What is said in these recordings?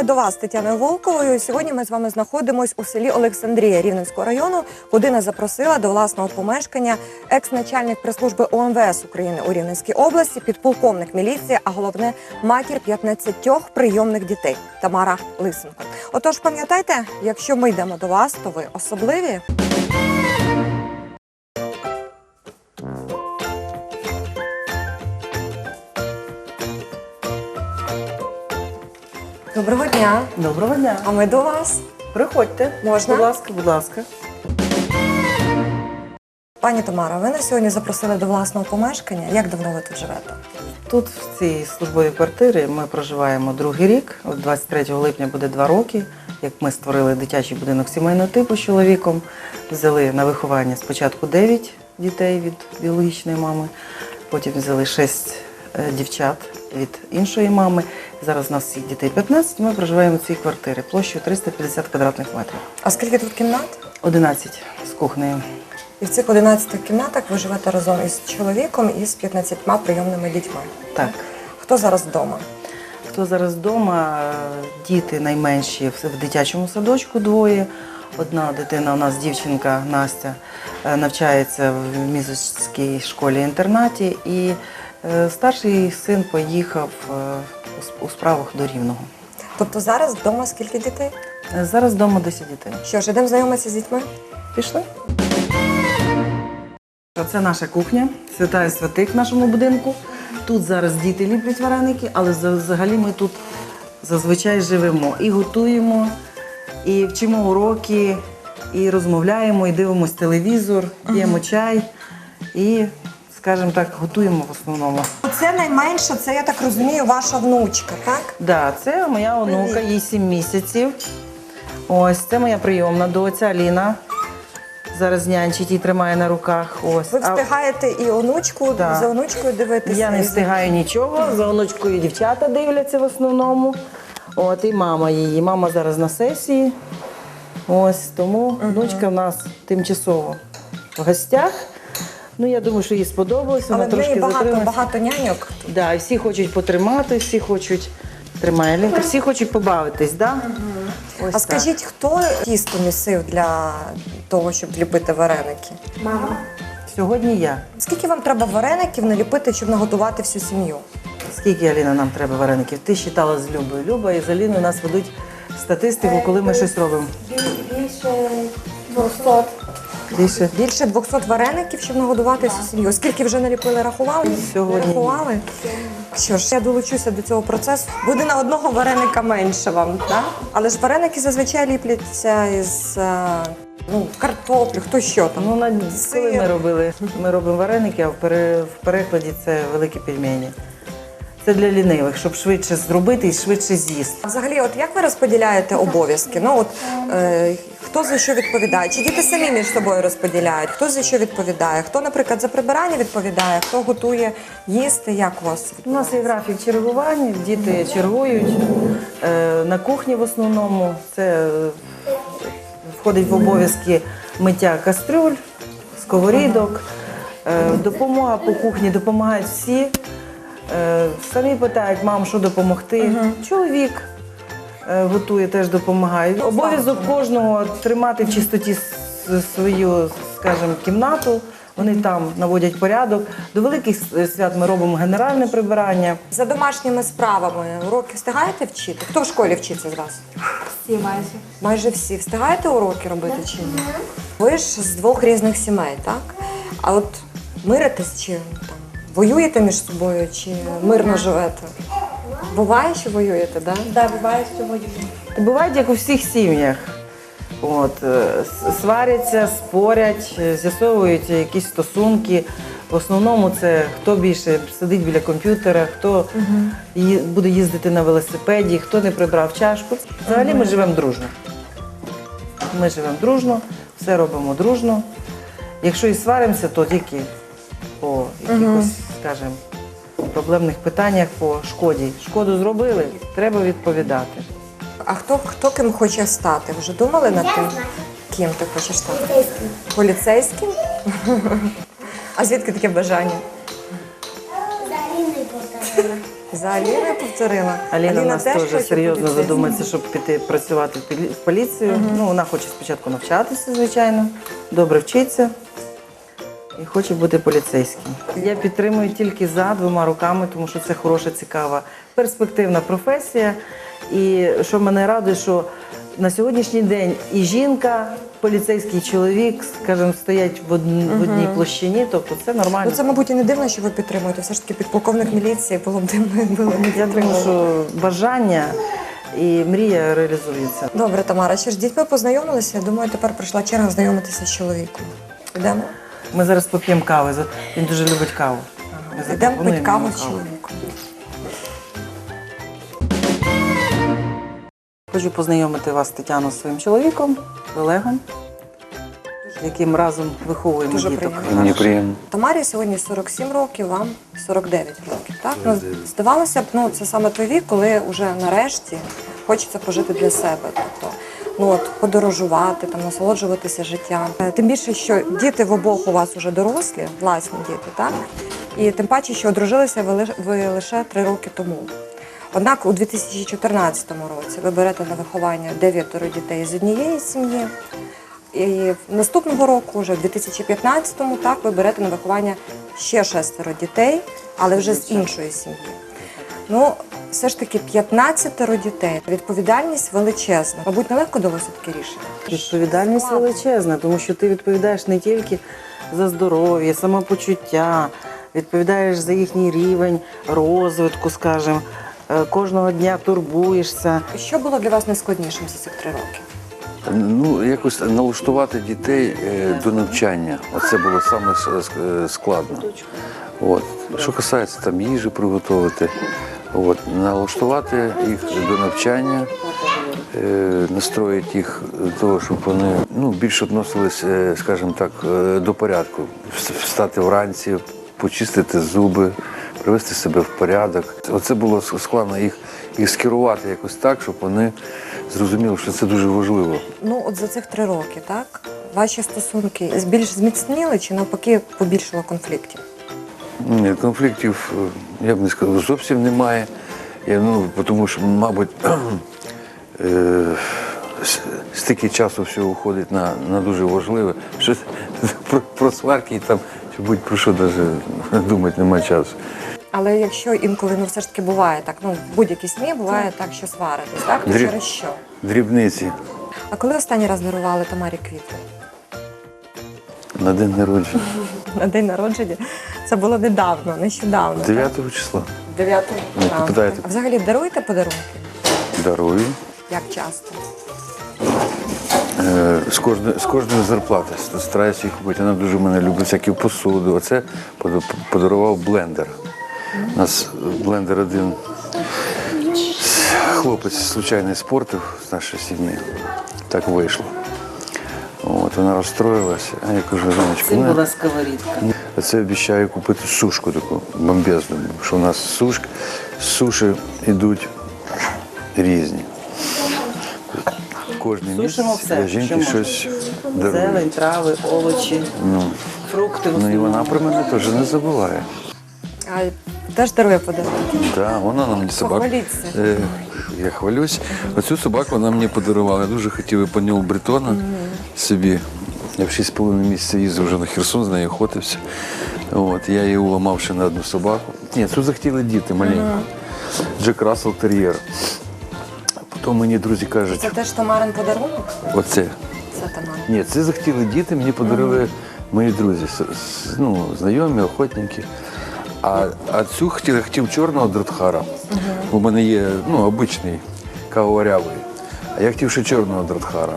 Ми до вас Тетяною Волковою. Сьогодні ми з вами знаходимось у селі Олександрія Рівненського району, куди запросила до власного помешкання екс-начальник прес-служби ОМВС України у Рівненській області, підполковник міліції, а головне матір 15 прийомних дітей Тамара Лисенко. Отож, пам'ятайте, якщо ми йдемо до вас, то ви особливі. Доброго дня! Доброго дня. А ми до вас. Приходьте. Можна? Будь ласка, будь ласка. Пані Тамара, ви нас сьогодні запросили до власного помешкання. Як давно ви тут живете? Тут, в цій службовій квартирі, ми проживаємо другий рік. От 23 липня буде два роки, як ми створили дитячий будинок сімейного типу з чоловіком. Взяли на виховання спочатку 9 дітей від біологічної мами, потім взяли 6 дівчат від іншої мами. Зараз у нас всіх дітей 15, ми проживаємо в цій квартирі площею 350 квадратних метрів. А скільки тут кімнат? 11 з кухнею. І в цих 11 кімнатах ви живете разом із чоловіком і з 15 прийомними дітьми. Так. Хто зараз вдома? Хто зараз вдома? Діти найменші в дитячому садочку двоє. Одна дитина у нас дівчинка Настя е, навчається в мізочській школі-інтернаті, і старший син поїхав е, у справах до Рівного. Тобто зараз вдома скільки дітей? Е, Зараз вдома 10 дітей. Що ж, ідемо знайомитися з дітьми? Пішли. Це наша кухня, свята і святих в нашому будинку. Тут зараз діти ліплять вареники, але взагалі ми тут зазвичай живемо і готуємо, і вчимо уроки, і розмовляємо, і дивимося телевізор, п'ємо чай і, скажімо так, готуємо в основному. Це найменша, це я так розумію, ваша внучка, так? Да, це моя онука, їй 7 місяців. Ось це моя прийомна доця Аліна. Зараз нянчить і тримає на руках. Ось. Ви А- встигаєте і онучку Да. за онучкою дивитися. Я не встигаю нічого. За онучкою дівчата дивляться в основному. От і мама її. Мама зараз на сесії. Ось тому внучка в нас тимчасово в гостях. Ну я думаю, що їй сподобалось. Вона Але в неї трошки багато, затрималася. багато няньок. Да, і всі хочуть потримати, всі хочуть. Тримає Лінка, всі хочуть побавитись, да? Ось А так. скажіть, хто тісто місив для того, щоб ліпити вареники? Мама. Сьогодні я. Скільки вам треба вареників наліпити, щоб наготувати всю сім'ю? Скільки Аліна нам треба вареників? Ти считала з Любою. Люба і з Аліною нас ведуть статистику, коли ми щось робимо. Більше 200. Більше Більше 200 вареників, щоб нагодувати всю сім'ю. Скільки вже наліпили, рахували? Сьогодні. Рахували? Що ж, я долучуся до цього процесу. Буде на одного вареника менше вам, так? Але ж вареники зазвичай ліпляться із е, ну, картоплі, хто що там. Ну, на коли ми робили, ми робимо вареники, а в, пере, в перекладі це великі пельмені. Це для лінивих, щоб швидше зробити і швидше з'їсти. А Взагалі, от як ви розподіляєте обов'язки? Ну от е, хто за що відповідає? Чи діти самі між собою розподіляють? Хто за що відповідає? Хто, наприклад, за прибирання відповідає? Хто готує їсти? Як у вас? У нас є графік чергування, діти чергують е, на кухні в основному. Це е, входить в обов'язки миття кастрюль, сковорідок, е, допомога по кухні, допомагають всі. Е, самі питають, мам, що допомогти. Чоловік е, готує, теж допомагає. Обов'язок кожного тримати в чистоті с- свою, скажімо, кімнату. Вони там наводять порядок. До великих с- свят ми робимо генеральне прибирання. За домашніми справами уроки встигаєте вчити? Хто в школі вчиться з вас? Всі майже. Майже всі встигаєте уроки робити чи ні? Ви ж з двох різних сімей, так? А от миритесь чи там воюєте між собою, чи мирно живете? Буває, що воюєте, так? Да? Да, буває, що воюємо. Бувають як у всіх сім'ях. От, е, сваряться, спорять, е, з'ясовують якісь стосунки. В основному це хто більше сидить біля комп'ютера, хто ї- буде їздити на велосипеді, хто не прибрав чашку. Взагалі ми живемо дружно. Ми живемо дружно, все робимо дружно. Якщо і сваримося, то тільки по якихось, скажімо, проблемних питаннях по шкоді. Шкоду зробили, треба відповідати. А хто, хто ким хоче стати? Вже думали над тим? Ким ти хочеш стати? Поліцейським? А звідки таке бажання? За Аліною повторила. Аліна, у нас теж теж серйозно задумається, щоб піти працювати в поліцію. Ну, вона хоче спочатку навчатися, звичайно, добре вчиться і хоче бути поліцейським. Я підтримую тільки за двома руками, тому що це хороша, цікава, перспективна професія. І що мене радує, що на сьогоднішній день і жінка, поліцейський чоловік, скажімо, стоять в, одн- в одній площині, тобто це нормально. Ну це, мабуть, і не дивно, що ви підтримуєте. Все ж таки підполковник міліції було б дивно, ви не Я думаю, що бажання і мрія реалізуються. Добре, Тамара, що ж дітьми познайомилися? Я думаю, тепер прийшла черга знайомитися з чоловіком. Йдемо? Ми зараз поп'ємо кави. за- Він дуже любить каву. Ми Йдемо запропонуємо пити каву йому з чоловіком. Хочу познайомити вас, Тетяну, з своїм чоловіком, Олегом, з яким разом виховуємо Дуже діток. приємно. Мені приємно. Тамарі сьогодні 47 років, вам 49 років. Так ну здавалося б, ну це саме той вік, коли вже нарешті хочеться пожити для себе. Тобто, ну от подорожувати, там насолоджуватися життям. Е, Тим більше, що діти в обох у вас вже дорослі, власні діти, так і тим паче, що одружилися ви лиш- ви лише три роки тому. Однак у 2014 році ви берете на виховання дев'ятеро дітей з однієї сім'ї. І наступного року, вже в 2015-му, так ви берете на виховання ще шестеро дітей, але вже з іншої сім'ї. Ну, все ж таки 15 дітей. Відповідальність величезна. Мабуть, нелегко далося таке рішення. Відповідальність величезна, тому що ти відповідаєш не тільки за здоров'я, самопочуття, відповідаєш за їхній рівень розвитку, скажімо, Е, кожного дня турбуєшся. Що було для вас найскладнішим за цих три роки? Ну, якось налаштувати дітей е, до навчання. Оце було саме е, складно. От. Що касається там їжі приготувати, от, налаштувати їх до навчання, е, настроїти їх до того, щоб вони ну, більше відносились, е, скажімо так, е, до порядку. Встати вранці, почистити зуби, привести себе в порядок. Оце було складно їх, їх скерувати якось так, щоб вони зрозуміли, що це дуже важливо. Ну, от за цих три роки, так? Ваші стосунки більш зміцніли чи навпаки побільшило конфліктів? Ні, конфліктів, е, я б не сказав, зовсім немає. Я, ну, тому що, мабуть, е, стільки часу всього уходить на, на дуже важливе. Що про, про сварки і там, чи будь-про що навіть думати немає часу. Але якщо інколи ну все ж таки буває так, ну в будь-якій сім'ї буває так, що сваритесь, так? То Дрі- через що? Дрібниці А коли останній раз дарували Тамарі квіти? на день народження. На день народження? Це було недавно, нещодавно. 9 числа 9 Ну, питаєте. А взагалі даруєте подарунки? дарую. Як часто? Е, З кожної, з кожної зарплати стараюся їх купити. Вона дуже мене любить всяку посуду. Оце пода- подарував блендер. У нас блендер один хлопець случайно спортив з нашої сім'ї. Так вийшло. От, вона розстроїлася, а я кажу, Жаночка, Цим ну, була сковорідка. а це обіцяю купити сушку таку бомбезну, що у нас сушки, суші йдуть різні. Кожний Сушимо місяць все, я жінки що щось дарую. Зелень, трави, овочі, фрукти. Ну і вона про мене теж не забуває. А теж дарує подарунки. Так, вона нам мені собаку. Похваліться. Е, я хвалюсь. Оцю собаку вона мені подарувала. Я дуже хотів Епаніл Бретона собі. Я в 6,5 місяця їздив вже на Херсон, з нею охотився. От, я її уламав ще на одну собаку. Ні, цю захотіли діти маленьку. Джек Рассел Тер'єр. Потім мені друзі кажуть, Це теж Тамарин подарунок? оце. Це Тамара. Ні, це захотіли діти, мені подарили мої друзі, с- с- ну, знайомі, охотники. А, а цю хотів, хотів чорного дротхара. У мене є ну, обичний кавоварявий. А я хотів ще чорного дротхара.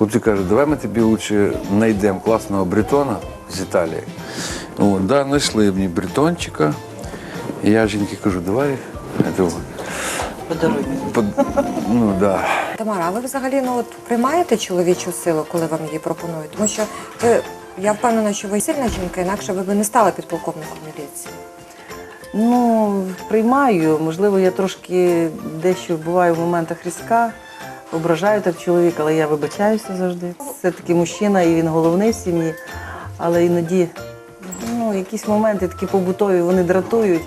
Хлопці кажуть, давай ми тобі лучше знайдемо класного бретона з Італії. От, да, знайшли мені бретончика. І я жінки кажу, давай. Подаруй. под... ну, да. Тамара, а ви взагалі ну, от, приймаєте чоловічу силу, коли вам її пропонують? Тому що ви, я впевнена, що ви сильна жінка, інакше ви б не стали підполковником міліції. Ну, приймаю. Можливо, я трошки дещо буваю в моментах різка, ображаю так чоловіка, але я вибачаюся завжди. Це такий мужчина, і він головний в сім'ї. Але іноді ну, якісь моменти такі побутові, вони дратують.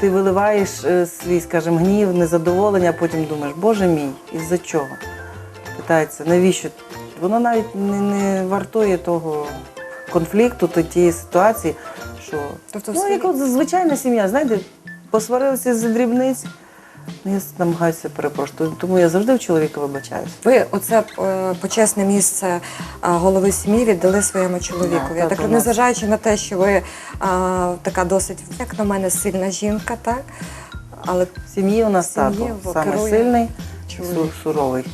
ти виливаєш е, свій, скажімо, гнів, незадоволення, а потім думаєш, боже мій, із-за чого? Питається, навіщо? Воно навіть не, не вартує того конфлікту, то тієї ситуації, що Тобто ну, як от звичайна сім'я, знаєте, посварилися з дрібниць. Ну, я намагаюся перепрошувати, тому я завжди в чоловіка вибачаюся. Ви оце е, почесне місце е, голови сім'ї віддали своєму чоловікові. Так, так так незважаючи на те, що ви е, така досить, як на мене, сильна жінка, так? Але В сім'ї у нас Сім'ї тато саме керує сильний, чоловік. су- суровий,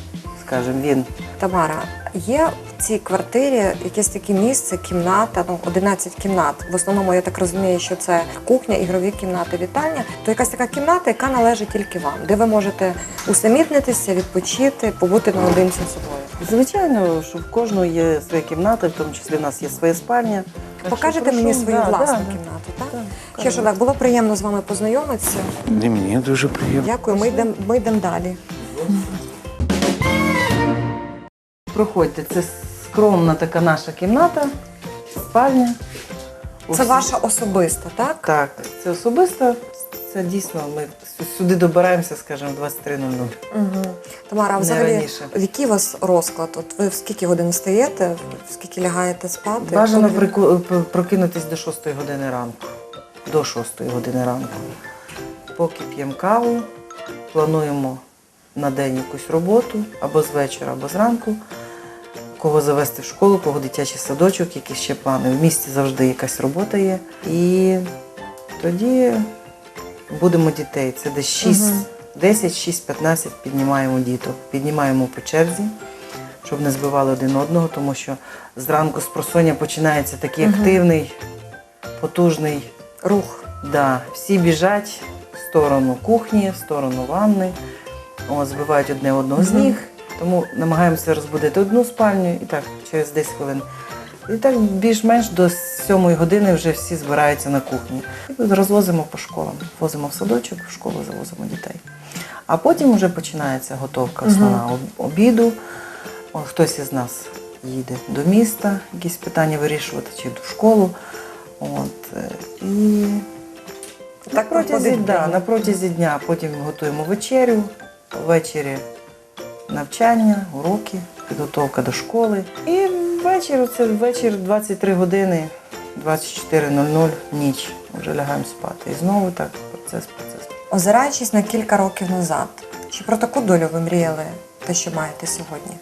скажімо, він. Тамара, є в цій квартирі якесь таке місце, кімната, ну 11 кімнат. В основному я так розумію, що це кухня, ігрові кімнати, вітальня. То якась така кімната, яка належить тільки вам, де ви можете усамітнитися, відпочити, побути наодинці з собою. Звичайно, що в кожного є своя кімната, в тому числі в нас є своя спальня. Покажете прошу, мені свою да, власну да, да. кімнату, так? Так, Що ж, Олег, було приємно з вами познайомитися. І мені дуже приємно. Дякую, ми йдемо ми йдемо далі. Проходьте, це скромна така наша кімната, спальня. Це Усі- ваша особиста, так? Так, це особисто. Це дійсно ми сюди добираємося, скажімо, в 23.00. Угу. Тамара, а Не взагалі, раніше. який у вас розклад? От ви в скільки годин встаєте, в скільки лягаєте спати? Бажано Коли ви- прику- п- прокинутись до 6 години ранку. До 6 години ранку. Поки п'ємо каву, плануємо на день якусь роботу або з вечора, або зранку. Кого завести в школу, кого дитячий садочок, які ще плани. В місті завжди якась робота є. І тоді будемо дітей. Це десь 6, Мгм. 10, 6, 15 піднімаємо діток. Піднімаємо по черзі, щоб не збивали один одного, тому що зранку з просоння починається такий активний, потужний рух. Да, всі біжать в сторону кухні, в сторону ванни, О, збивають одне одного з ніг. Тому намагаємося розбудити одну спальню і так через 10 хвилин. І так більш-менш до 7 години вже всі збираються на кухні. Розвозимо по школам. Возимо в садочок, в школу завозимо дітей. А потім вже починається готовка основна об- обіду. О, хтось із нас їде до міста, якісь питання вирішувати, чи в школу. От, е, і Так на протязі, да, на протязі дня потім готуємо вечерю, ввечері навчання, уроки, підготовка до школи. І ввечері, це вечір 23 години, 24.00, ніч. Вже лягаємо спати. І знову так, процес, процес. Озираючись на кілька років назад, чи про таку долю ви мріяли, те, що маєте сьогодні?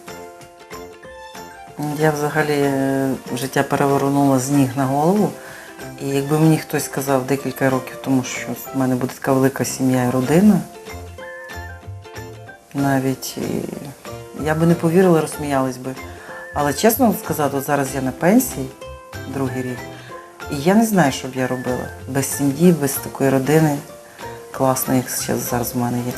Я взагалі е, життя перевернула з ніг на голову. І якби мені хтось сказав декілька років тому, що в мене буде така велика сім'я і родина, навіть я би не повірила, розсміялась би. Але чесно сказати, от зараз я на пенсії другий рік, і я не знаю, що б я робила без сім'ї, без такої родини класної, як зараз в мене є.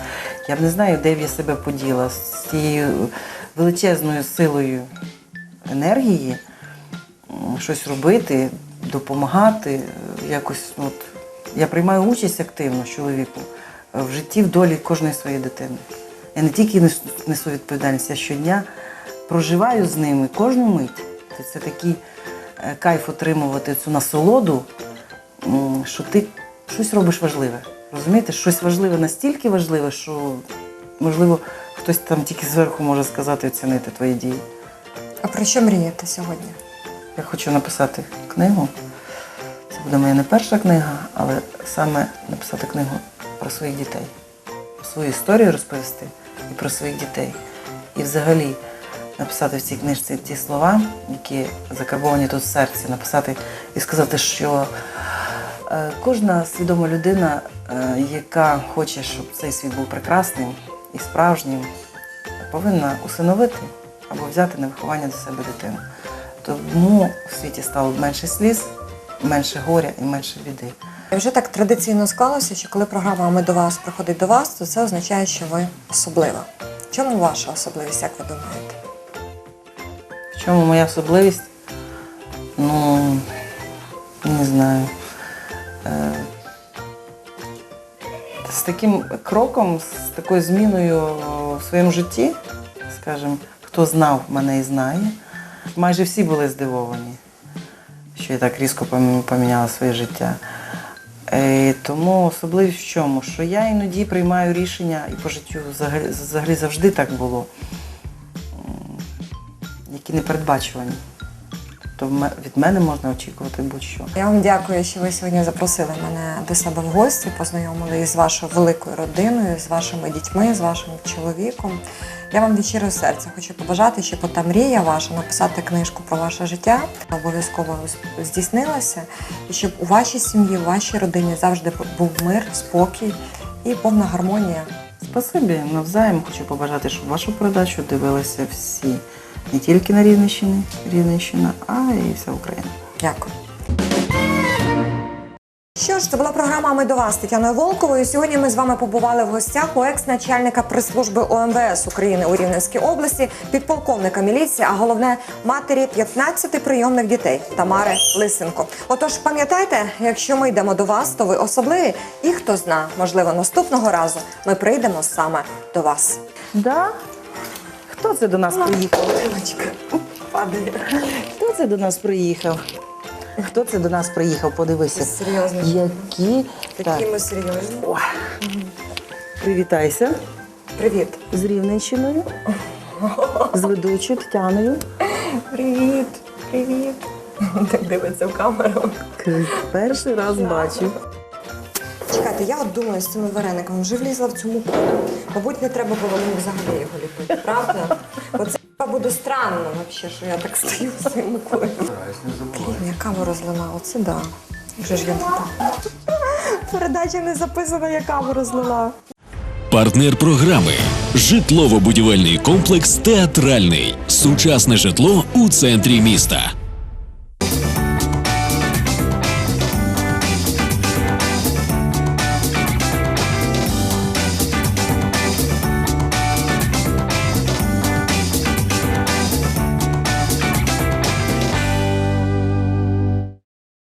Я б не знаю, де б я себе поділа з тією величезною силою енергії щось робити, допомагати. е, Якось, ну, от, я приймаю участь активно з чоловіком е, в житті, в долі кожної своєї дитини. Я не тільки несу відповідальність, я щодня проживаю з ними кожну мить. Це, такий е, кайф отримувати цю насолоду, що ти щось робиш важливе. Розумієте, щось важливе настільки важливе, що можливо хтось там тільки зверху може сказати оцінити твої дії. А про що мрієте сьогодні? Я хочу написати книгу. Це буде моя не перша книга, але саме написати книгу про своїх дітей, про свою історію розповісти про своїх дітей. І взагалі написати в цій книжці ті слова, які закарбовані тут в серці, написати і сказати, що е, кожна свідома людина, е, яка хоче, щоб цей світ був прекрасним і справжнім, повинна усиновити або взяти на виховання до себе дитину. Тому в світі стало менше сліз, менше горя і менше біди. Вже так традиційно склалося, що коли програма Ми до вас приходить до вас, то це означає, що ви особлива. В чому ваша особливість, як ви думаєте? В чому моя особливість? Ну, не знаю. Е, З таким кроком, з такою зміною в своєму житті, скажімо, хто знав мене і знає, майже всі були здивовані, що я так різко поміняла своє життя. Е, Тому особливість в чому? Що я іноді приймаю рішення, і по життю взагалі, взагалі завжди так було, які не передбачувані. Тобто від мене можна очікувати будь-що. Я вам дякую, що ви сьогодні запросили мене до себе в гості, познайомили із вашою великою родиною, з вашими дітьми, з вашим чоловіком. Я вам від щирого серця хочу побажати, щоб та мрія ваша написати книжку про ваше життя обов'язково здійснилася, і щоб у вашій сім'ї, у вашій родині завжди був мир, спокій і повна гармонія. Спасибі навзаєм хочу побажати, щоб вашу передачу дивилися всі, не тільки на Рівненщині, Рівненщина, а й вся Україна. Дякую. Що ж, це була програма «Ми до вас» Тетяною Волковою. Сьогодні ми з вами побували в гостях у екс-начальника прес-служби ОМВС України у Рівненській області, підполковника міліції, а головне матері 15 прийомних дітей Тамари Лисенко. Отож, пам'ятайте, якщо ми йдемо до вас, то ви особливі. І хто зна, можливо, наступного разу ми прийдемо саме до вас. Да? Хто це до нас приїхав? Падає. Хто це до нас приїхав? Хто це до нас приїхав? Подивися. Серйозно. Які Такі ми серйозні. О. Привітайся Привіт. з Рівненщиною, з ведучою Тетяною. Привіт. Привіт. Так дивиться в камеру. Перший раз бачу. Чекайте, я от думаю з цими варениками вже влізла в цю муку. Мабуть, не треба було мені взагалі його ліпити, правда? Оце буде странно, взагалі, що я так стою з цією мукою. Блін, я каву розлила, оце да. Вже ж я тут. Передача не записана, я каву розлила. Партнер програми житлово-будівельний комплекс Театральний. Сучасне житло у центрі міста.